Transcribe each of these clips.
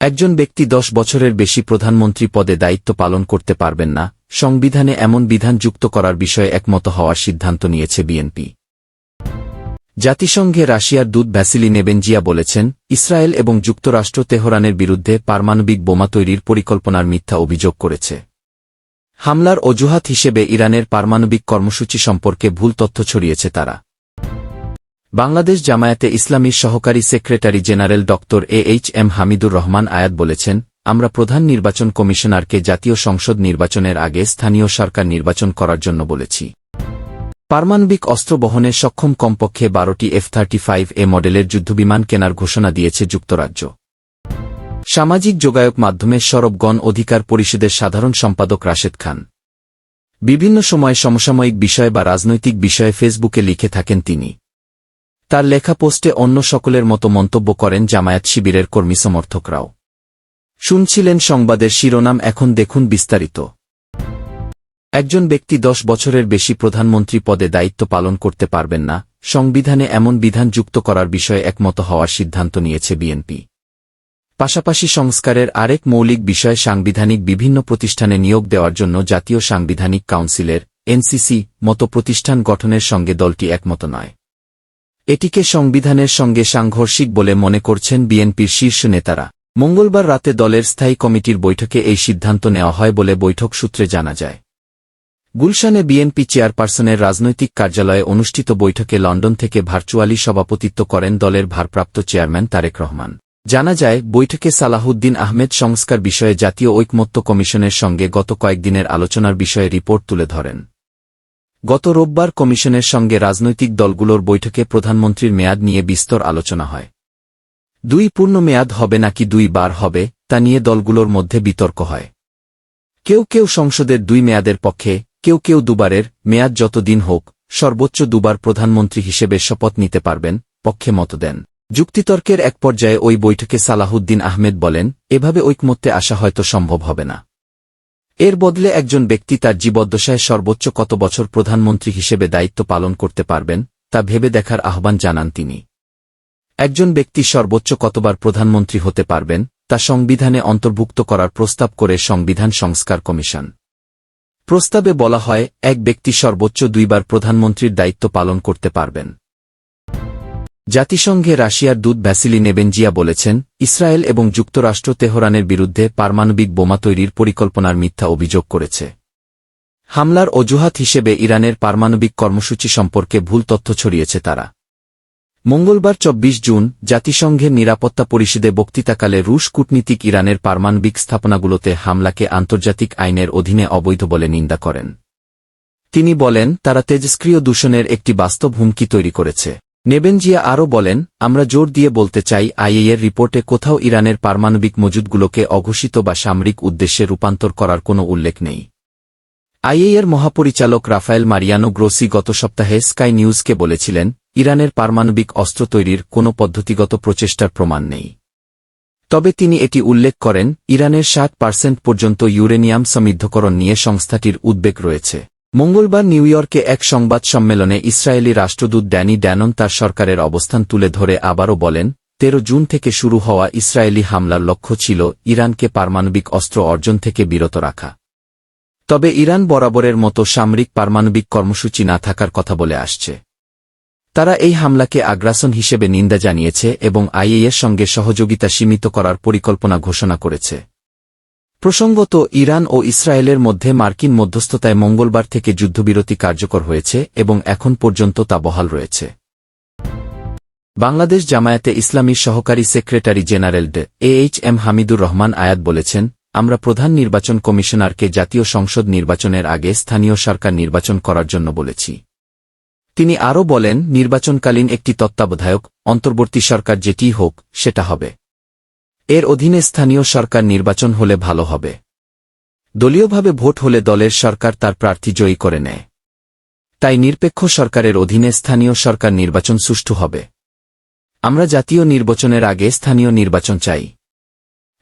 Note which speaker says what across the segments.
Speaker 1: একজন ব্যক্তি দশ বছরের বেশি প্রধানমন্ত্রী পদে দায়িত্ব পালন করতে পারবেন না, সংবিধানে এমন বিধান যুক্ত করার বিষয়ে একমত হওয়ার সিদ্ধান্ত নিয়েছে বিএনপি। জাতিসংঘে রাশিয়ার দূত ভ্যাসিলি নেবেনজিয়া বলেছেন, ইসরায়েল এবং যুক্তরাষ্ট্র তেহরানের বিরুদ্ধে পারমাণবিক বোমা তৈরির পরিকল্পনার মিথ্যা অভিযোগ করেছে। হামলার অজুহাত হিসেবে ইরানের পারমাণবিক কর্মসূচি সম্পর্কে ভুল তথ্য ছড়িয়েছে তারা। বাংলাদেশ জামায়াতে ইসলামীর সহকারী সেক্রেটারি জেনারেল ড A H M Hamidur Rahman Ayat বলেছেন, আমরা প্রধান নির্বাচন কমিশনারকে জাতীয় সংসদ নির্বাচনের আগে স্থানীয় সরকার নির্বাচন করার জন্য বলেছি। পারমাণবিক অস্ত্র বহনে সক্ষম কমপক্ষে বারোটি এফ থার্টি ফাইভ এ মডেলের যুদ্ধবিমান কেনার ঘোষণা দিয়েছে যুক্তরাজ্য। সামাজিক যোগাযোগ মাধ্যমে সরব গণ অধিকার পরিষদের সাধারণ সম্পাদক রাশেদ খান। বিভিন্ন সময় সমসাময়িক বিষয় বা রাজনৈতিক বিষয়ে ফেসবুকে লিখে থাকেন তিনি। তার লেখা পোস্টে অন্য সকলের মতো মন্তব্য করেন জামায়াত শিবিরের কর্মী সমর্থকরাও। শুনছিলেন সংবাদের শিরোনাম, এখন দেখুন বিস্তারিত। একজন ব্যক্তি দশ বছরের বেশি প্রধানমন্ত্রী পদে দায়িত্ব পালন করতে পারবেন না, সংবিধানে এমন বিধান যুক্ত করার বিষয়ে একমত হওয়ার সিদ্ধান্ত নিয়েছে বিএনপি। পাশাপাশি সংস্কারের আরেক মৌলিক বিষয় সাংবিধানিক বিভিন্ন প্রতিষ্ঠানে নিয়োগ দেওয়ার জন্য জাতীয় সাংবিধানিক কাউন্সিলের, এনসিসি, মতো প্রতিষ্ঠান গঠনের সঙ্গে দলটি একমত নয়। এটিকে সংবিধানের সঙ্গে সাংঘর্ষিক বলে মনে করছেন বিএনপির শীর্ষ নেতারা। মঙ্গলবার রাতে দলের স্থায়ী কমিটির বৈঠকে এই সিদ্ধান্ত নেওয়া হয় বলে বৈঠক সূত্রে জানা যায়। গুলশানে বিএনপি চেয়ারপারসনের রাজনৈতিক কার্যালয়ে অনুষ্ঠিত বৈঠকে লন্ডন থেকে ভার্চুয়ালি সভাপতিত্ব করেন দলের ভারপ্রাপ্ত চেয়ারম্যান তারেক রহমান। জানা যায়, বৈঠকে সালাহুদ্দিন আহমেদ সংস্কার বিষয়ে জাতীয় ঐকমত্য কমিশনের সঙ্গে গত কয়েকদিনের আলোচনার বিষয়ে রিপোর্ট তুলে ধরেন। গত রোববার কমিশনের সঙ্গে রাজনৈতিক দলগুলোর বৈঠকে প্রধানমন্ত্রীর মেয়াদ নিয়ে বিস্তর আলোচনা হয়। দুই পূর্ণ মেয়াদ হবে নাকি দুই বার হবে, তা নিয়ে দলগুলোর মধ্যে বিতর্ক হয়। কেউ কেউ সংসদের দুই মেয়াদের পক্ষে, কেউ কেউ দুবারের, মেয়াদ যত দিন হোক, সর্বোচ্চ দুবার প্রধানমন্ত্রী হিসেবে শপথ নিতে পারবেন, পক্ষে মত দেন। যুক্তিতর্কের এক পর্যায়ে ওই বৈঠকে সালাহুদ্দিন আহমেদ বলেন, এভাবে ঐকমত্যে আসা হয়তো সম্ভব হবে না। এর বদলে একজন ব্যক্তি তার জীবদ্দশায় সর্বোচ্চ কত বছর প্রধানমন্ত্রী হিসেবে দায়িত্ব পালন করতে পারবেন, তা ভেবে দেখার আহ্বান জানান তিনি। একজন ব্যক্তি সর্বোচ্চ কতবার প্রধানমন্ত্রী হতে পারবেন, তা সংবিধানে অন্তর্ভুক্ত করার প্রস্তাব করে সংবিধান সংস্কার কমিশন। প্রস্তাবে বলা হয়, এক ব্যক্তি সর্বোচ্চ দুইবার প্রধানমন্ত্রীর দায়িত্ব পালন করতে পারবেন। জাতিসংঘে রাশিয়ার দূত ভ্যাসিলি নেবেনজিয়া বলেছেন, ইসরায়েল এবং যুক্তরাষ্ট্র তেহরানের বিরুদ্ধে পারমাণবিক বোমা তৈরির পরিকল্পনার মিথ্যা অভিযোগ করেছে। হামলার অজুহাত হিসেবে ইরানের পারমাণবিক কর্মসূচি সম্পর্কে ভুল তথ্য ছড়িয়েছে তারা। মঙ্গলবার ২৪ জুন, জাতিসংঘের নিরাপত্তা পরিষদে বক্তৃতাকালে রুশ কূটনীতিক ইরানের পারমাণবিক স্থাপনাগুলোতে হামলাকে আন্তর্জাতিক আইনের অধীনে অবৈধ বলে নিন্দা করেন। তিনি বলেন, তারা তেজস্ক্রিয় দূষণের একটি বাস্তব হুমকি তৈরি করেছে। নেবেনজিয়া আরও বলেন, আমরা জোর দিয়ে বলতে চাই আইএর রিপোর্টে কোথাও ইরানের পারমাণবিক মজুদগুলোকে অঘোষিত বা সামরিক উদ্দেশ্যে রূপান্তর করার কোনো উল্লেখ নেই। আইএর মহাপরিচালক রাফায়েল মারিয়ানো গ্রোসি গত সপ্তাহে স্কাই নিউজকে বলেছিলেন, ইরানের পারমাণবিক অস্ত্র তৈরির কোনো পদ্ধতিগত প্রচেষ্টার প্রমাণ নেই। তবে তিনি এটি উল্লেখ করেন, ইরানের ষাট পার্সেন্ট পর্যন্ত ইউরেনিয়াম সমৃদ্ধকরণ নিয়ে সংস্থাটির উদ্বেগ রয়েছে। মঙ্গলবার নিউ ইয়র্কে এক সংবাদ সম্মেলনে ইসরায়েলি রাষ্ট্রদূত ড্যানি ড্যানন তার সরকারের অবস্থান তুলে ধরে আবারও বলেন, তেরো জুন থেকে শুরু হওয়া ইসরায়েলি হামলার লক্ষ্য ছিল ইরানকে পারমাণবিক অস্ত্র অর্জন থেকে বিরত রাখা। তবে ইরান বরাবরের মতো সামরিক পারমাণবিক কর্মসূচি না থাকার কথা বলে আসছে। তারা এই হামলাকে আগ্রাসন হিসেবে নিন্দা জানিয়েছে এবং আইএর সঙ্গে সহযোগিতা সীমিত করার পরিকল্পনা ঘোষণা করেছে। প্রসঙ্গত, ইরান ও ইসরায়েলের মধ্যে মার্কিন মধ্যস্থতায় মঙ্গলবার থেকে যুদ্ধবিরতি কার্যকর হয়েছে এবং এখন পর্যন্ত তা বহাল রয়েছে। বাংলাদেশ জামায়াতে ইসলামীর সহকারী secretary general day A H M Hamidur Rahman Ayat বলেছেন, আমরা প্রধান নির্বাচন কমিশনারকে জাতীয় সংসদ নির্বাচনের আগে স্থানীয় সরকার নির্বাচন করার জন্য বলেছি। তিনি আরও বলেন, নির্বাচনকালীন একটি তত্ত্বাবধায়ক, অন্তর্বর্তী সরকার যেটিই হোক, সেটা হবে। এর অধীনে স্থানীয় সরকার নির্বাচন হলে ভালো হবে। দলীয়ভাবে ভোট হলে দলের সরকার তার প্রার্থী জয়ী করে নেয়। তাই নিরপেক্ষ সরকারের অধীনে স্থানীয় সরকার নির্বাচন সুষ্ঠু হবে। আমরা জাতীয় নির্বাচনের আগে স্থানীয় নির্বাচন চাই।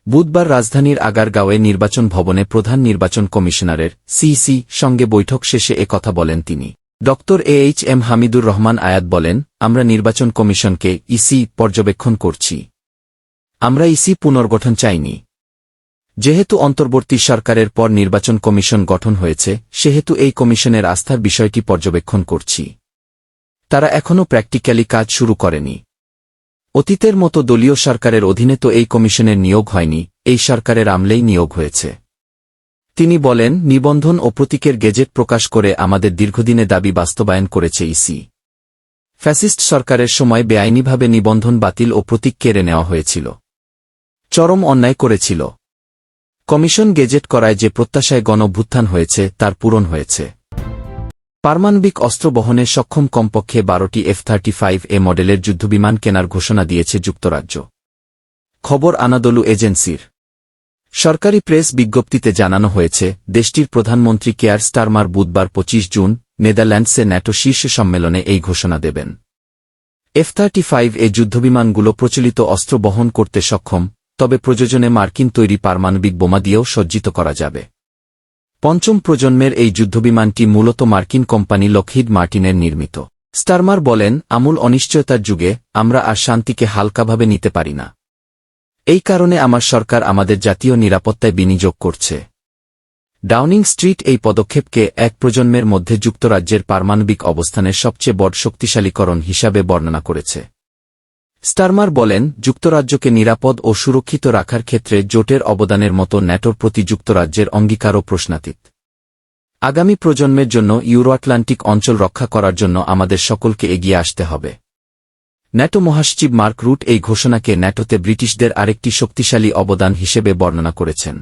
Speaker 1: বুধবার রাজধানীর আগারগাঁওয়ে নির্বাচন ভবনে প্রধান নির্বাচন কমিশনারের সিইসি সঙ্গে বৈঠক শেষে এ কথা বলেন তিনি। ড. A H M Hamidur Rahman Ayat বলেন, আমরা নির্বাচন কমিশনকে ইসি পর্যবেক্ষণ করছি। আমরা ইসি পুনর্গঠন চাইনি। যেহেতু অন্তর্বর্তী সরকারের পর নির্বাচন কমিশন গঠন হয়েছে, সেহেতু এই কমিশনের আস্থার বিষয়টি পর্যবেক্ষণ করছি। তারা এখনও প্র্যাকটিক্যালি কাজ শুরু করেনি। অতীতের মতো দলীয় সরকারের অধীনে তো এই কমিশনের নিয়োগ হয়নি, এই সরকারের আমলেই নিয়োগ হয়েছে। তিনি বলেন, নিবন্ধন ও প্রতীকের গেজেট প্রকাশ করে আমাদের দীর্ঘদিনে দাবি বাস্তবায়ন করেছে ইসি ফ্যাসিস্ট সরকারের সময় বেআইনিভাবে নিবন্ধন বাতিল ও প্রতীক কেড়ে নেওয়া হয়েছিল। চরম অন্যায় করেছিল। কমিশন গেজেট করায় যে প্রত্যাশায় গণভ্যুত্থান হয়েছে, তার পূরণ হয়েছে। পারমাণবিক অস্ত্র বহনে সক্ষম কমপক্ষে বারোটি এফ থার্টি ফাইভ এ মডেলের যুদ্ধবিমান কেনার ঘোষণা দিয়েছে যুক্তরাজ্য। খবর আনাদলু এজেন্সির। সরকারি প্রেস বিজ্ঞপ্তিতে জানানো হয়েছে, দেশটির প্রধানমন্ত্রী কেয়ার স্টারমার বুধবার ২৫ জুন নেদারল্যান্ডসে ন্যাটো শীর্ষ সম্মেলনে এই ঘোষণা দেবেন। এফ থার্টি ফাইভ এ যুদ্ধবিমানগুলো প্রচলিত অস্ত্র বহন করতে সক্ষম তবে প্রযোজনে মার্কিন তৈরি পারমাণবিক বোমা দিয়েও সজ্জিত করা যাবে। পঞ্চম প্রজন্মের এই যুদ্ধবিমানটি মূলত মার্কিন কোম্পানি লকহিড মার্টিনের নির্মিত। স্টারমার বলেন, আমূল অনিশ্চয়তার যুগে আমরা আর শান্তিকে হালকাভাবে নিতে পারি না। এই কারণে আমার সরকার আমাদের জাতীয় নিরাপত্তায় বিনিয়োগ করছে। ডাউনিং স্ট্রিট এই পদক্ষেপকে এক প্রজন্মের মধ্যে যুক্তরাজ্যের পারমাণবিক অবস্থানের সবচেয়ে বড় শক্তিশালীকরণ হিসাবে বর্ণনা করেছে। স্টারমার বলেন, যুক্তরাজ্যকে নিরাপদ ও সুরক্ষিত রাখার ক্ষেত্রে জোটের অবদানের মতো ন্যাটোর প্রতি যুক্তরাজ্যের অঙ্গীকারও প্রশ্নাতীত। আগামী প্রজন্মের জন্য ইউরো আটলান্টিক অঞ্চল রক্ষা করার জন্য আমাদের সকলকে এগিয়ে আসতে হবে। ন্যাটো মহাসচিব মার্ক রুট এই ঘোষণাকে ন্যাটোতে ব্রিটিশদের আরেকটি শক্তিশালী অবদান হিসেবে বর্ণনা করেছেন।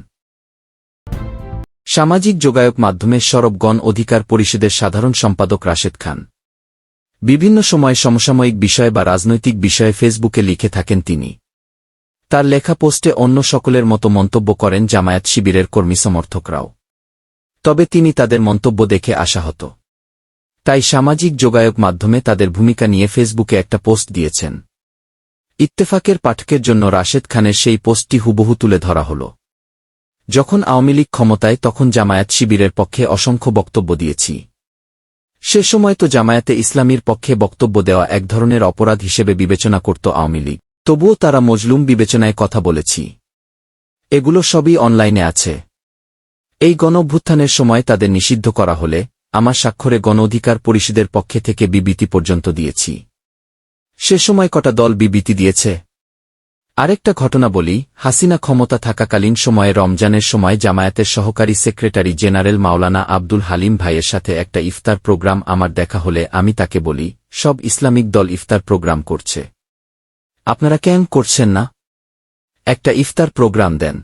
Speaker 1: সামাজিক যোগাযোগ মাধ্যমে সরব গণ অধিকার পরিষদের সাধারণ সম্পাদক রাশেদ খান। বিভিন্ন সময় সমসাময়িক বিষয় বা রাজনৈতিক বিষয়ে ফেসবুকে লিখে থাকেন তিনি। তার লেখা পোস্টে অন্য সকলের মতো মন্তব্য করেন জামায়াত শিবিরের কর্মী সমর্থকরাও। তবে তিনি তাদের মন্তব্য দেখে আশাহত। তাই সামাজিক যোগাযোগ মাধ্যমে তাদের ভূমিকা নিয়ে ফেসবুকে একটা পোস্ট দিয়েছেন। ইত্তেফাকের পাঠকের জন্য রাশেদ খানের সেই পোস্টটি হুবহু তুলে ধরা হল। যখন আওয়ামী লীগ ক্ষমতায় তখন জামায়াত শিবিরের পক্ষে অসংখ্য বক্তব্য দিয়েছি। সে সময় তো জামায়াতে ইসলামীর পক্ষে বক্তব্য দেওয়া এক ধরনের অপরাধ হিসেবে বিবেচনা করত আওয়ামী লীগ। তবুও তারা মজলুম বিবেচনায় কথা বলেছি। এগুলো সবই অনলাইনে আছে। এই গণঅভ্যুত্থানের সময় তাদের নিষিদ্ধ করা হলে আমার স্বাক্ষরে গণ অধিকার পরিষদের পক্ষে থেকে বিবৃতি পর্যন্ত দিয়েছি। সে সময় কটা দল বিবৃতি দিয়েছে? আরেকটা ঘটনা বলি, হাসিনা ক্ষমতা থাকাকালীন সময়ে রমজানের সময় জামায়াতের সহকারী সেক্রেটারি জেনারেল মাওলানা আব্দুল হালিম ভাইয়ের সাথে একটা ইফতার প্রোগ্রাম আমার দেখা হলে আমি তাকে বলি, সব ইসলামিক দল ইফতার প্রোগ্রাম করছে। আপনারা কেন করছেন না? একটা ইফতার প্রোগ্রাম দেন।